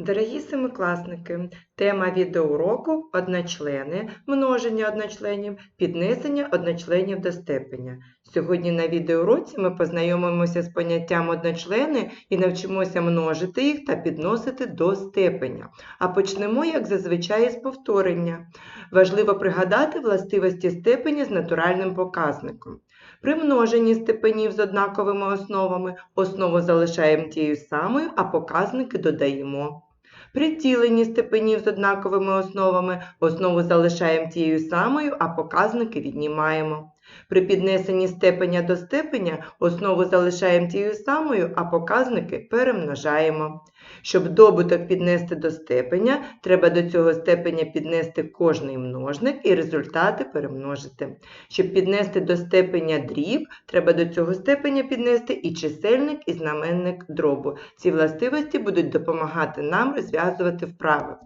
Дорогі семикласники, тема відеоуроку одночлени, множення одночленів, піднесення одночленів до степеня. Сьогодні на відеоуроці ми познайомимося з поняттям одночлени і навчимося множити їх та підносити до степеня. А почнемо, як зазвичай, з повторення. Важливо пригадати властивості степеня з натуральним показником. При множенні степенів з однаковими основами основу залишаємо тією самою, а показники додаємо. При діленні степенів з однаковими основами основу залишаємо тією самою, а показники віднімаємо. При піднесенні степеня до степеня основу залишаємо тією самою, а показники перемножаємо. Щоб добуток піднести до степеня, треба до цього степеня піднести кожний множник і результати перемножити. Щоб піднести до степеня дріб, треба до цього степеня піднести і чисельник, і знаменник дробу. Ці властивості будуть допомагати нам розв'язувати вправи.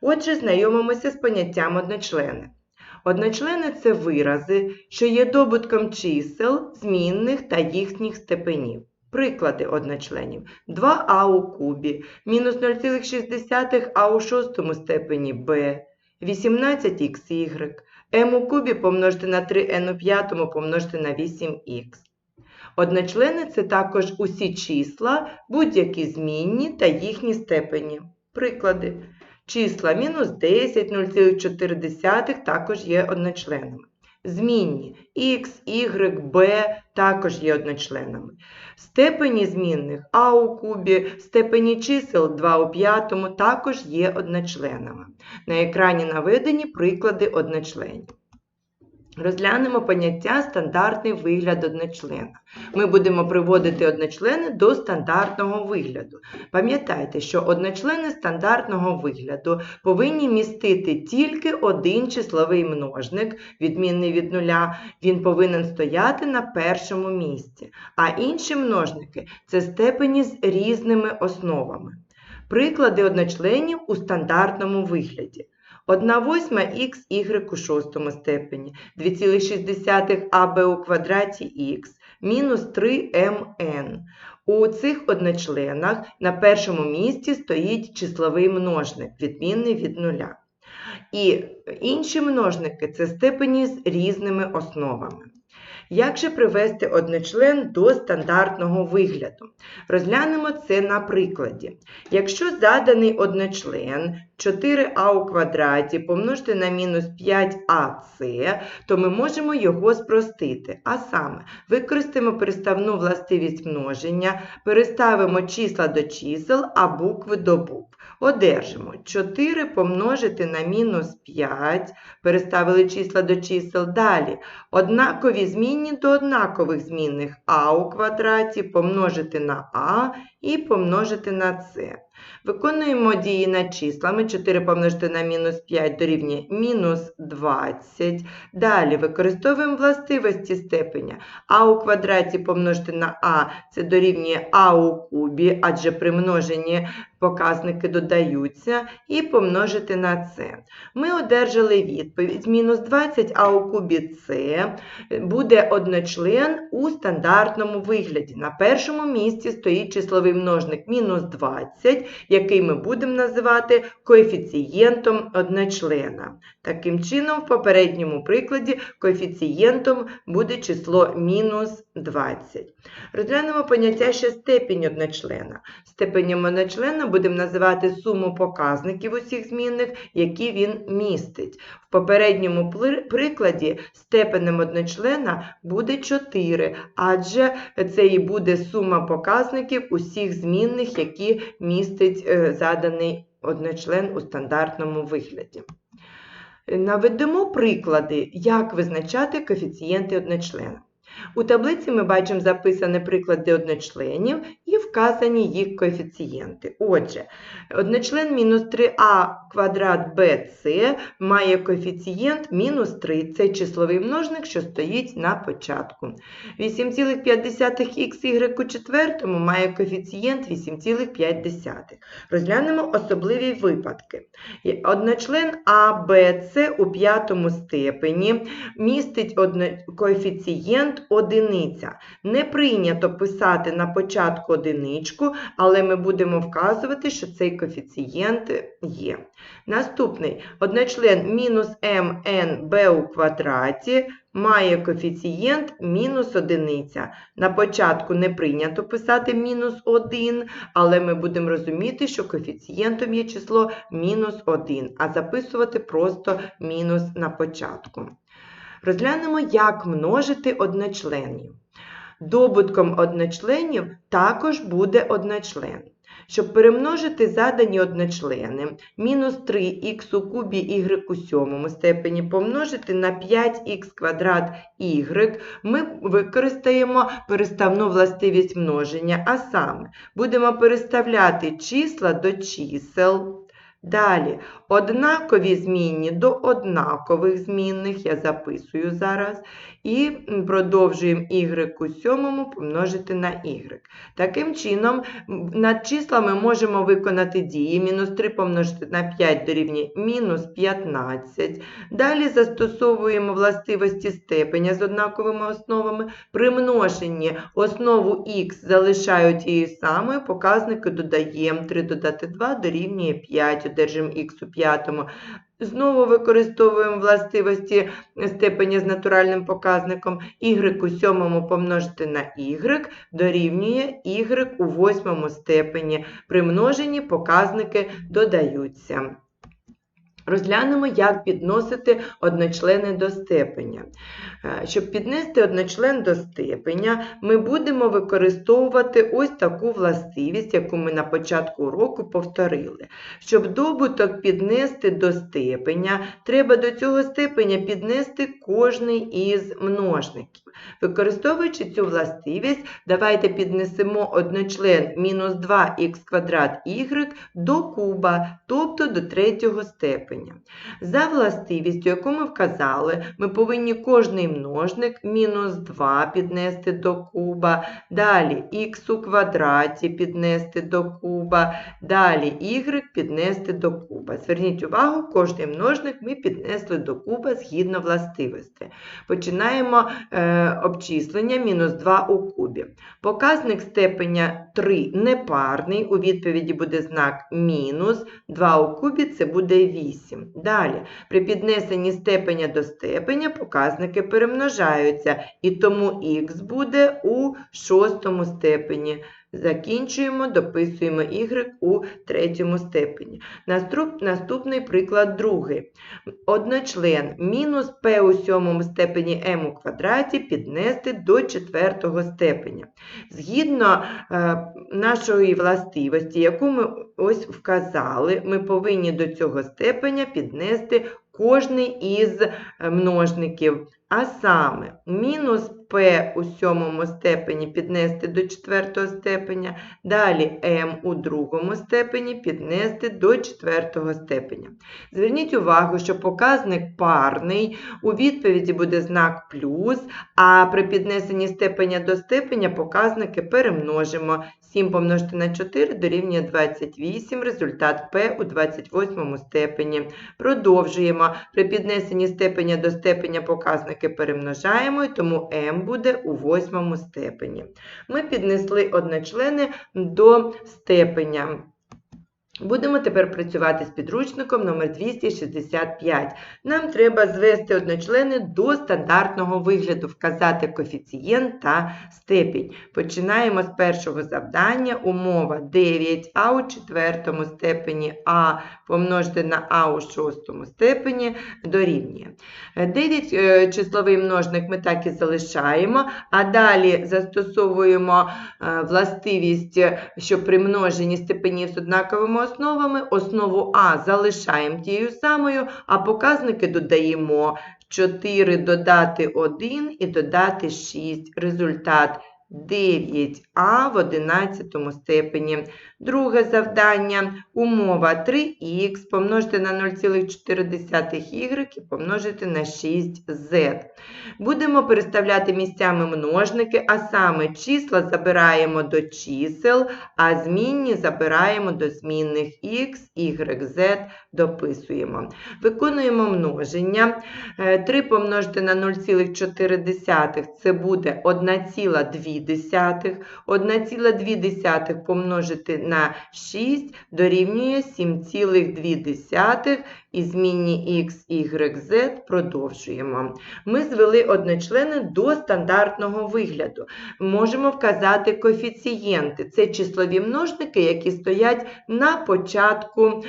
Отже, знайомимося з поняттям одночлени. Одночлени – це вирази, що є добутком чисел, змінних та їхніх степенів. Приклади одночленів. 2а у кубі, мінус 0,6 а у шостому степені b, 18xy, m у кубі помножити на 3n у п'ятому помножити на 8х. Одночлени – це також усі числа, будь-які змінні та їхні степені. Приклади. Числа мінус 10, 0,4 також є одночленами. Змінні x, y, b також є одночленами. Степені змінних а у кубі, степені чисел 2 у п'ятому також є одночленами. На екрані наведені приклади одночленів. Розглянемо поняття стандартний вигляд одночлена. Ми будемо приводити одночлени до стандартного вигляду. Пам'ятайте, що одночлени стандартного вигляду повинні містити тільки один числовий множник, відмінний від нуля, він повинен стояти на першому місці, а інші множники це степені з різними основами. Приклади одночленів у стандартному вигляді. 1 восьма х у шостому степені, 2,6 аб у квадраті х, мінус 3мн. У цих одночленах на першому місці стоїть числовий множник, відмінний від нуля. І інші множники це степені з різними основами. Як же привести одночлен до стандартного вигляду? Розглянемо це на прикладі. Якщо заданий одночлен 4а у квадраті помножити на мінус 5ac, то ми можемо його спростити. А саме, використаємо переставну властивість множення, переставимо числа до чисел, а букви до букв. Одержимо. 4 помножити на мінус 5, переставили числа до чисел. Далі. Однакові змінні до однакових змінних. А у квадраті помножити на а і помножити на c. Виконуємо дії над числами. 4 помножити на мінус 5 дорівнює мінус 20. Далі використовуємо властивості степеня. а у квадраті помножити на а це дорівнює а у кубі, адже при множенні показники додаються, і помножити на це. Ми одержали відповідь. Мінус 20 а у кубі це буде одночлен у стандартному вигляді. На першому місці стоїть числовий множник мінус 20, який ми будемо називати коефіцієнтом одночлена. Таким чином, в попередньому прикладі коефіцієнтом буде число мінус 20. Розглянемо поняття ще степінь одночлена. Степенем одночлена будемо називати суму показників усіх змінних, які він містить. В попередньому прикладі степенем одночлена буде 4, адже це і буде сума показників усіх змінних, які містить е, заданий одночлен у стандартному вигляді. Наведемо приклади, як визначати коефіцієнти одночлена. У таблиці ми бачимо записані приклади одночленів і вказані їх коефіцієнти. Отже, одночлен мінус 3а квадрат bc має коефіцієнт мінус 3. Це числовий множник, що стоїть на початку. 8,5xy у четвертому має коефіцієнт 8,5. Розглянемо особливі випадки. Одночлен А, Б, С у п'ятому степені містить коефіцієнт Коефіцієнт одиниця. Не прийнято писати на початку одиничку, але ми будемо вказувати, що цей коефіцієнт є. Наступний одночлен мінус mnb у квадраті має коефіцієнт мінус одиниця. На початку не прийнято писати мінус 1, але ми будемо розуміти, що коефіцієнтом є число мінус 1, а записувати просто мінус на початку. Розглянемо, як множити одночленів. Добутком одночленів також буде одночлен. Щоб перемножити задані одночлени, мінус 3х у кубі y у сьомому степені помножити на 5х квадрат y, ми використаємо переставну властивість множення, а саме будемо переставляти числа до чисел. Далі однакові змінні до однакових змінних, я записую зараз, і продовжуємо y у сьомому помножити на y. Таким чином, над числами можемо виконати дії. Мінус 3 помножити на 5 дорівнює мінус 15. Далі застосовуємо властивості степеня з однаковими основами. При множенні основу х залишаю тією самою, показники додаємо 3 додати 2 дорівнює 5, одержимо х у п'ятому. Знову використовуємо властивості степені з натуральним показником y у сьомому помножити на y дорівнює y у восьмому степені. При множенні показники додаються. Розглянемо, як підносити одночлени до степеня. Е, Щоб піднести одночлен до степеня, ми будемо використовувати ось таку властивість, яку ми на початку уроку повторили. Щоб добуток піднести до степеня, треба до цього степеня піднести кожний із множників. Використовуючи цю властивість, давайте піднесемо одночлен мінус 2х квадрат y до куба, тобто до третього степеня. За властивістю, яку ми вказали, ми повинні кожний множник мінус 2 піднести до куба, далі х у квадраті піднести до куба, далі y піднести до куба. Зверніть увагу, кожний множник ми піднесли до куба згідно властивості. Починаємо е, обчислення мінус 2 у кубі. Показник степеня 3 непарний, у відповіді буде знак мінус, 2 у кубі це буде 8. Далі, при піднесенні степеня до степеня показники перемножаються, і тому х буде у шостому степені. Закінчуємо, дописуємо y у третьому степені. Наступ, наступний приклад другий. Одночлен мінус p у сьомому степені m у квадраті піднести до четвертого степеня. Згідно е, нашої властивості, яку ми ось вказали, ми повинні до цього степеня піднести кожний із е, множників. А саме, мінус p у сьомому степені піднести до четвертого степеня, далі М у другому степені піднести до четвертого степеня. Зверніть увагу, що показник парний, у відповіді буде знак плюс, а при піднесенні степеня до степеня показники перемножимо. 7 помножити на 4 дорівнює 28, результат p у 28 степені. Продовжуємо. При піднесенні степеня до степеня показники перемножаємо, і тому m буде у 8 степені. Ми піднесли одночлени до степеня. Будемо тепер працювати з підручником номер 265. Нам треба звести одночлени до стандартного вигляду, вказати коефіцієнт та степінь. Починаємо з першого завдання. Умова 9а у четвертому степені А помножити на А у шостому степені дорівнює. 9 е, числовий множник ми так і залишаємо, а далі застосовуємо е, властивість, що при множенні степенів з однаковими основами основу А залишаємо тією самою, а показники додаємо 4 додати 1 і додати 6. Результат 9а в 11 степені. Друге завдання. Умова 3х помножити на 0,4y і помножити на 6z. Будемо переставляти місцями множники, а саме числа забираємо до чисел, а змінні забираємо до змінних х, y, z дописуємо. Виконуємо множення. Е, 3 помножити на 0,4 це буде 1,2. 1,2 помножити на 6 дорівнює 7,2 і змінні x, y, z продовжуємо. Ми звели одночлени до стандартного вигляду. Можемо вказати коефіцієнти. Це числові множники, які стоять на початку.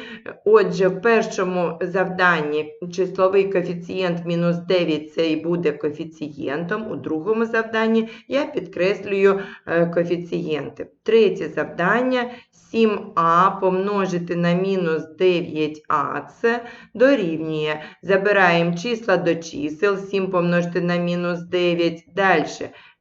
Отже, в першому завданні числовий коефіцієнт мінус 9 це і буде коефіцієнтом. У другому завданні я підкреслюю е, коефіцієнти. Третє завдання 7а помножити на мінус 9а це дорівнює. Забираємо числа до чисел, 7 помножити на мінус 9. Далі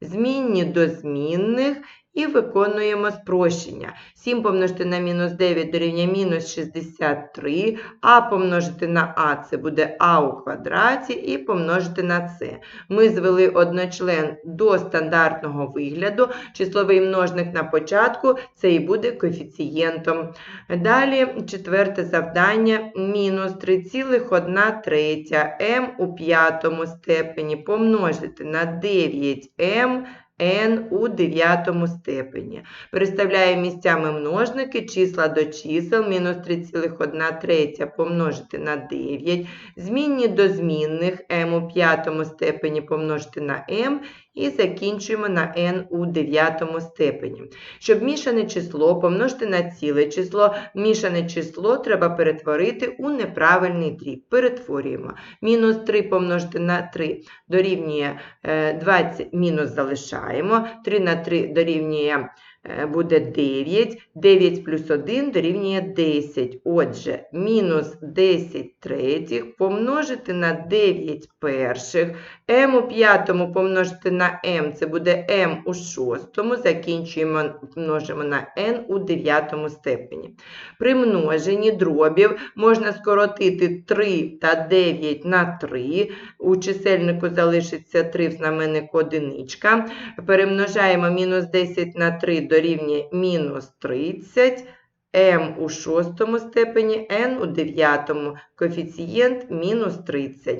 змінні до змінних і виконуємо спрощення. 7 помножити на мінус 9 дорівнює мінус 63, а помножити на а це буде а у квадраті і помножити на це. Ми звели одночлен до стандартного вигляду. Числовий множник на початку це і буде коефіцієнтом. Далі четверте завдання мінус 3,1 третя m у п'ятому степені помножити на 9m n у дев'ятому степені. Переставляємо місцями множники, числа до чисел, мінус 3,1 третя помножити на 9, змінні до змінних m у п'ятому степені помножити на m, і закінчуємо на n у дев'ятому степені. Щоб мішане число помножити на ціле число, мішане число треба перетворити у неправильний дріб. Перетворюємо. Мінус 3 помножити на 3 дорівнює е, 20, мінус залишаємо. 3 на 3 дорівнює е, буде 9. 9 плюс 1 дорівнює 10. Отже, мінус 10 третіх помножити на 9 перших. m у п'ятому помножити на m, це буде m у шостому, закінчуємо, множимо на n у дев'ятому степені. При множенні дробів можна скоротити 3 та 9 на 3. У чисельнику залишиться 3 в знаменнику одиничка. Перемножаємо мінус 10 на 3 дорівнює мінус 30. m у шостому степені, n у дев'ятому, коефіцієнт мінус 30.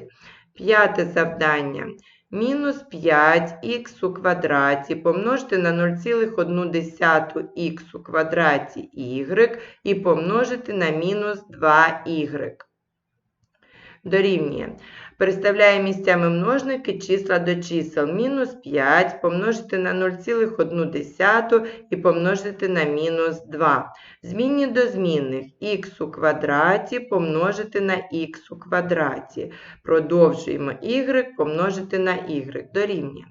П'яте завдання. Мінус 5х у квадраті помножити на 0,1х у квадраті y і помножити на мінус 2y. Дорівнює. Переставляємо місцями множники числа до чисел. Мінус 5 помножити на 0,1 і помножити на мінус 2. Змінні до змінних х у квадраті помножити на х у квадраті. Продовжуємо y помножити на y. Дорівнює.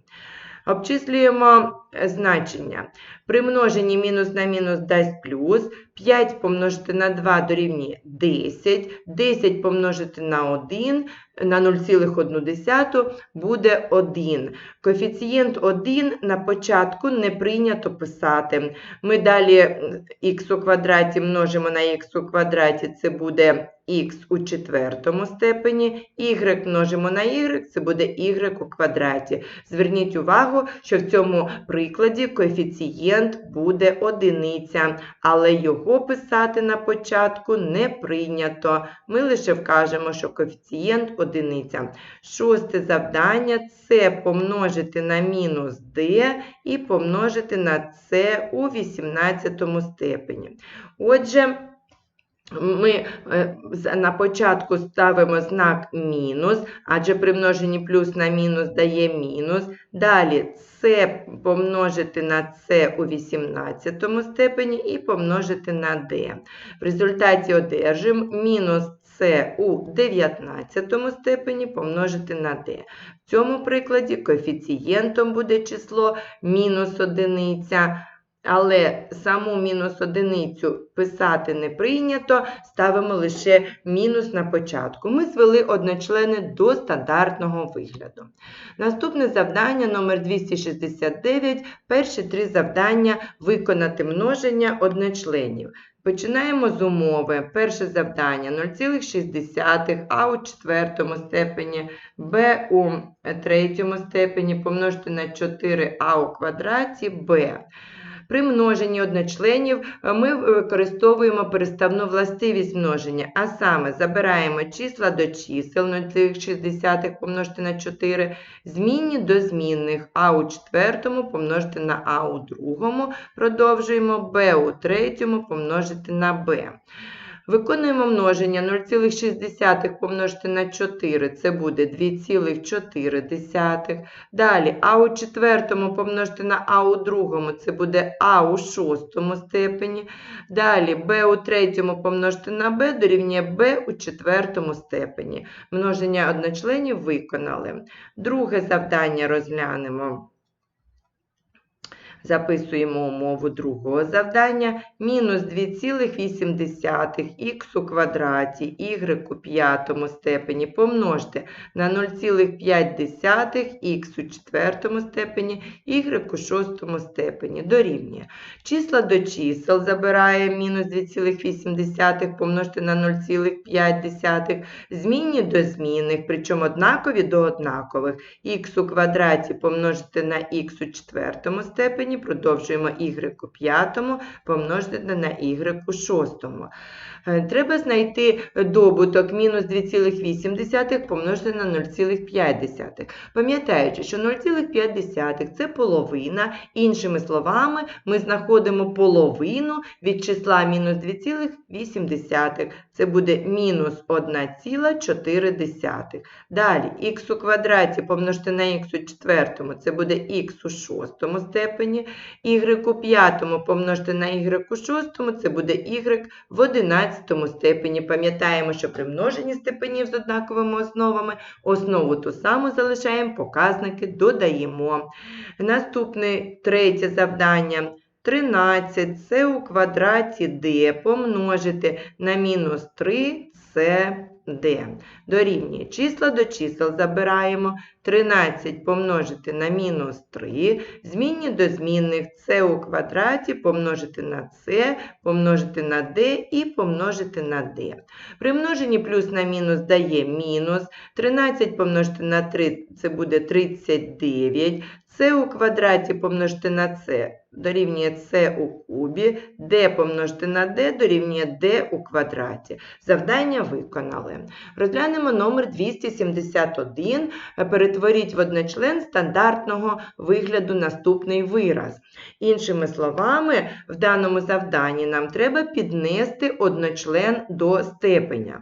Обчислюємо е, значення. При множенні мінус на мінус дасть плюс. 5 помножити на 2 дорівнює 10. 10 помножити на 1 на 0,1 буде 1. Коефіцієнт 1 на початку не прийнято писати. Ми далі х у квадраті множимо на х у квадраті, це буде х у четвертому степені, y множимо на y, це буде y у квадраті. Зверніть увагу, що в цьому прикладі коефіцієнт буде одиниця, але його писати на початку не прийнято. Ми лише вкажемо, що коефіцієнт одиниця. Шосте завдання це помножити на мінус d і помножити на c у 18 степені. Отже, ми е, на початку ставимо знак мінус, адже при множенні плюс на мінус дає мінус. Далі це помножити на це у 18 степені і помножити на d. В результаті одержимо мінус це у 19 степені помножити на d. В цьому прикладі коефіцієнтом буде число мінус одиниця, але саму мінус одиницю писати не прийнято, ставимо лише мінус на початку. Ми звели одночлени до стандартного вигляду. Наступне завдання номер 269. Перші три завдання виконати множення одночленів. Починаємо з умови. Перше завдання 0,6 а у четвертому степені, b у третьому степені помножити на 4а у квадраті b. При множенні одночленів е, ми використовуємо переставну властивість множення, а саме забираємо числа до чисел 0,6 помножити на 4, змінні до змінних, а у четвертому помножити на а у другому, продовжуємо Б у третьому помножити на b. Виконуємо множення 0,6 помножити на 4, це буде 2,4. Далі а у четвертому помножити на а у другому, це буде а у шостому степені. Далі b у третьому помножити на b дорівнює b у четвертому степені. Множення одночленів виконали. Друге завдання розглянемо. Записуємо умову другого завдання. Мінус 2,8 х у квадраті y у п'ятому степені помножте на 0,5 х у четвертому степені y у шостому степені. Дорівнює. Числа до чисел забирає мінус 2,8 помножте на 0,5. Змінні до змінних, причому однакові до однакових. х у квадраті помножити на х у четвертому степені продовжуємо y у п'ятому помножити на y у шостому. Е, треба знайти добуток мінус 2,8 помножити на 0,5. Пам'ятаючи, що 0,5 це половина. Іншими словами, ми знаходимо половину від числа мінус 2,8. Це буде мінус 1,4. Далі х у квадраті помножити на х у четвертому, це буде х у шостому степені. y у п'ятому помножити на y у шостому, це буде y в 11 степені. Пам'ятаємо, що при множенні степенів з однаковими основами основу ту саму залишаємо, показники додаємо. Наступне третє завдання. 13 це у квадраті d помножити на мінус 3 це d. Дорівнює числа до чисел забираємо 13 помножити на мінус 3, змінні до змінних c у квадраті помножити на c, помножити на d і помножити на d. При множенні плюс на мінус дає мінус. 13 помножити на 3 це буде 39. С у квадраті помножити на С дорівнює С у кубі, Д помножити на Д дорівнює Д у квадраті. Завдання виконали. Розглянемо номер 271. Перетворіть в одночлен стандартного вигляду наступний вираз. Іншими словами, в даному завданні нам треба піднести одночлен до степеня.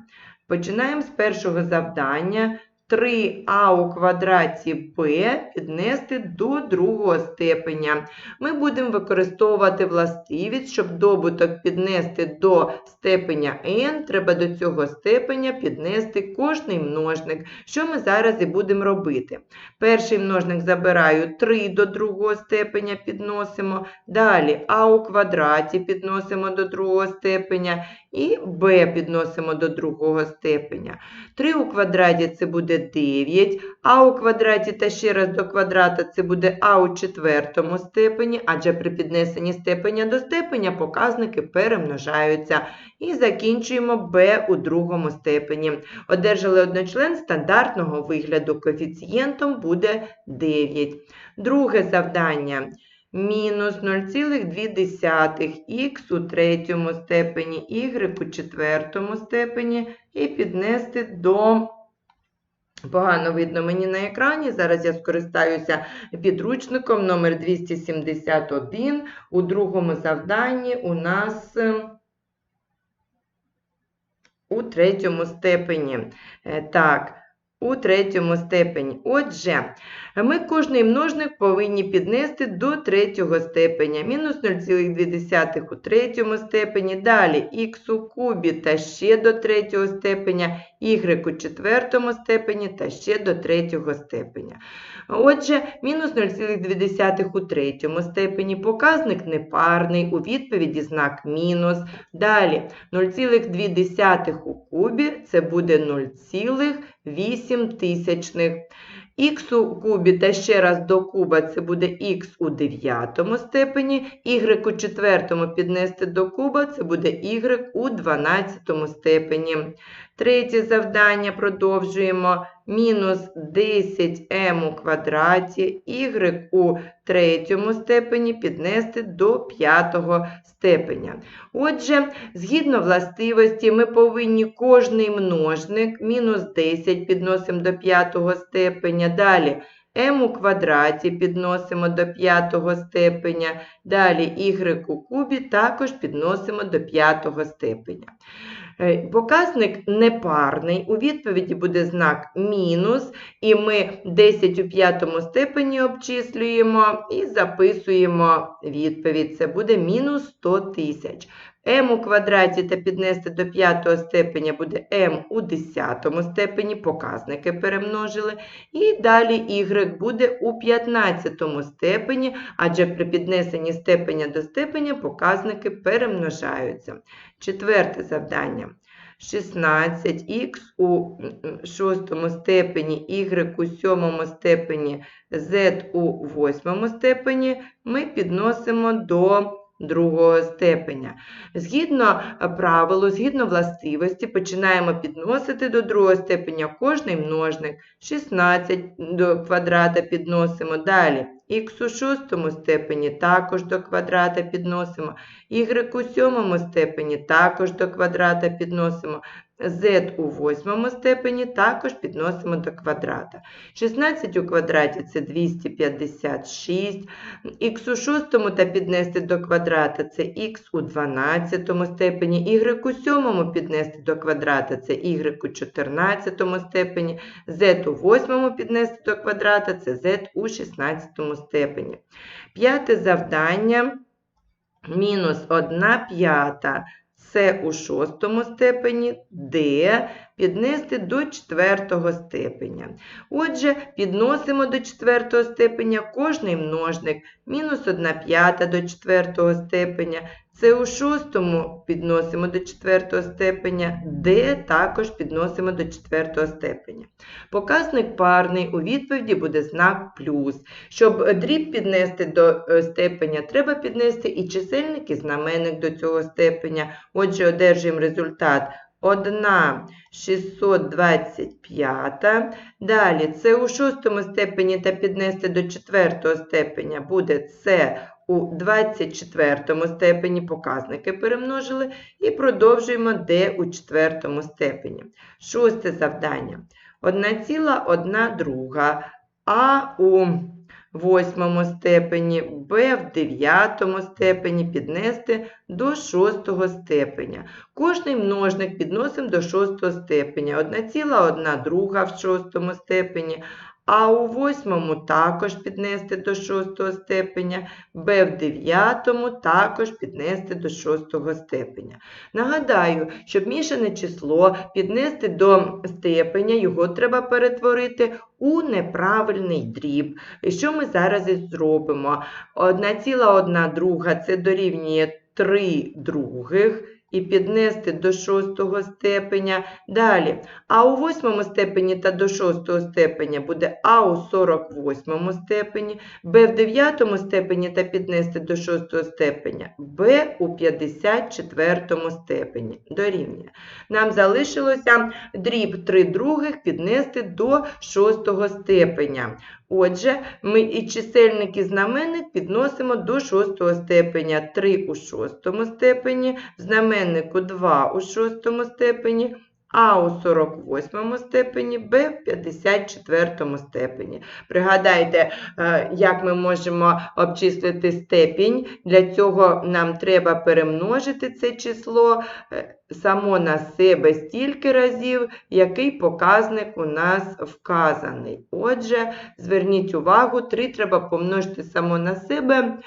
Починаємо з першого завдання. 3а у квадраті b піднести до другого степеня. Ми будемо використовувати властивість, щоб добуток піднести до степеня n, треба до цього степеня піднести кожний множник, що ми зараз і будемо робити. Перший множник забираю 3 до другого степеня підносимо. Далі а у квадраті підносимо до другого степеня і b підносимо до другого степеня. 3 у квадраті це буде 9, а у квадраті та ще раз до квадрата це буде а у четвертому степені, адже при піднесенні степеня до степеня показники перемножаються. І закінчуємо b у другому степені. Одержали одночлен стандартного вигляду. Коефіцієнтом буде 9. Друге завдання мінус 0,2 х у третьому степені, y у четвертому степені і піднести до. Погано видно мені на екрані. Зараз я скористаюся підручником номер 271. У другому завданні у нас ем, у третьому степені. Е, так, у третьому степені. Отже, ми кожний множник повинні піднести до третього степеня. Мінус 0,2 у третьому степені. Далі х у кубі та ще до третього степеня y у четвертому степені та ще до третього степеня. Отже, мінус 0,2 у третьому степені, показник непарний, у відповіді знак мінус. Далі 0,2 у кубі це буде 0,8 тисячних. Х у кубі та ще раз до куба це буде х у дев'ятому степені, y у четвертому піднести до куба це буде y у дванадцятому степені. Третє завдання продовжуємо. Мінус 10m у квадраті, y у третьому степені піднести до п'ятого степеня. Отже, згідно властивості, ми повинні кожний множник мінус 10 підносимо до п'ятого степеня. Далі m у квадраті підносимо до п'ятого степеня. Далі y у кубі також підносимо до п'ятого степеня. Е, Показник непарний, у відповіді буде знак мінус, і ми 10 у п'ятому степені обчислюємо і записуємо відповідь. Це буде мінус 100 тисяч. M у квадраті та піднести до п'ятого степеня буде m у десятому степені, показники перемножили. І далі y буде у 15 степені, адже при піднесенні степеня до степеня показники перемножаються. Четверте завдання. 16х у шостому степені, y у сьомому степені, z у восьмому степені ми підносимо до другого степеня. Згідно правилу, згідно властивості, починаємо підносити до другого степеня кожний множник. 16 до квадрата підносимо далі. Х у шостому степені також до квадрата підносимо. Y у сьомому степені також до квадрата підносимо. Z у восьмому степені також підносимо до квадрата. 16 у квадраті це 256. Х у шостому та піднести до квадрата це х у 12 степені. Y у сьомому піднести до квадрата це y у 14 степені. Z у восьмому піднести до квадрата це z у 16 степені. П'яте завдання. Мінус 1 п'ята С у шостому степені, Д піднести до четвертого степеня. Отже, підносимо до четвертого степеня кожний множник, мінус 1 п'ята до четвертого степеня, С у шостому підносимо до четвертого степеня, Д також підносимо до четвертого степеня. Показник парний, у відповіді буде знак плюс. Щоб дріб піднести до е, степеня, треба піднести і чисельник, і знаменник до цього степеня. Отже, одержуємо результат 1 625. Далі це у шостому степені та піднести до четвертого степеня буде С у 24 степені, показники перемножили, і продовжуємо D у четвертому степені. Шосте завдання. 1,1 друга, А у восьмому степені, Б в дев'ятому степені піднести до шостого степеня. Кожний множник підносимо до шостого степеня. 1,1 друга в шостому степені, а у восьмому також піднести до шостого степеня, Б в дев'ятому також піднести до шостого степеня. Нагадаю, щоб мішане число піднести до степеня, його треба перетворити у неправильний дріб. І що ми зараз і зробимо? 1,1 друга це дорівнює 3 других і піднести до шостого степеня. Далі, а у восьмому степені та до шостого степеня буде А у 48 степені, Б в дев'ятому степені та піднести до шостого степеня, Б у 54 степені. Дорівнює. Нам залишилося дріб 3 других піднести до шостого степеня. Отже, ми і чисельник і знаменник підносимо до шостого степеня. 3 у шостому степені, в знаменнику 2 у шостому степені, а у 48 степені, Б в 54 степені. Пригадайте, е, як ми можемо обчислити степінь. Для цього нам треба перемножити це число е, само на себе стільки разів, який показник у нас вказаний. Отже, зверніть увагу, 3 треба помножити само на себе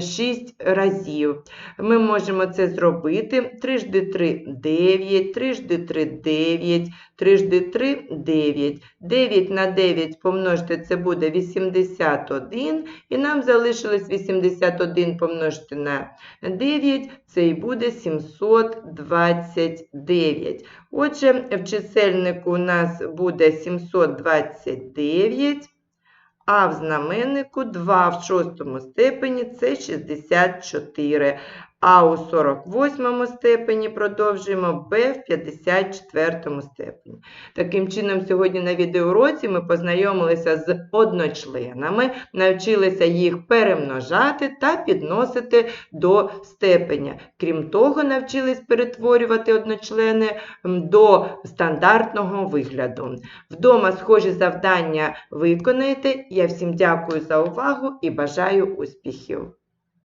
6 е, разів. Ми можемо це зробити. 3 жди 3 9, 3 жди 3 9, трижди 3 – 9. 9 на 9 помножити це буде 81, і нам залишилось 81 помножити на 9, це і буде 729. Отже, в чисельнику у нас буде 729, а в знаменнику 2 в шостому степені це 64. А у 48 степені продовжуємо b в 54 степені. Таким чином, сьогодні на відеоуроці ми познайомилися з одночленами, навчилися їх перемножати та підносити до степеня. Крім того, навчились перетворювати одночлени до стандартного вигляду. Вдома схожі завдання виконайте. Я всім дякую за увагу і бажаю успіхів!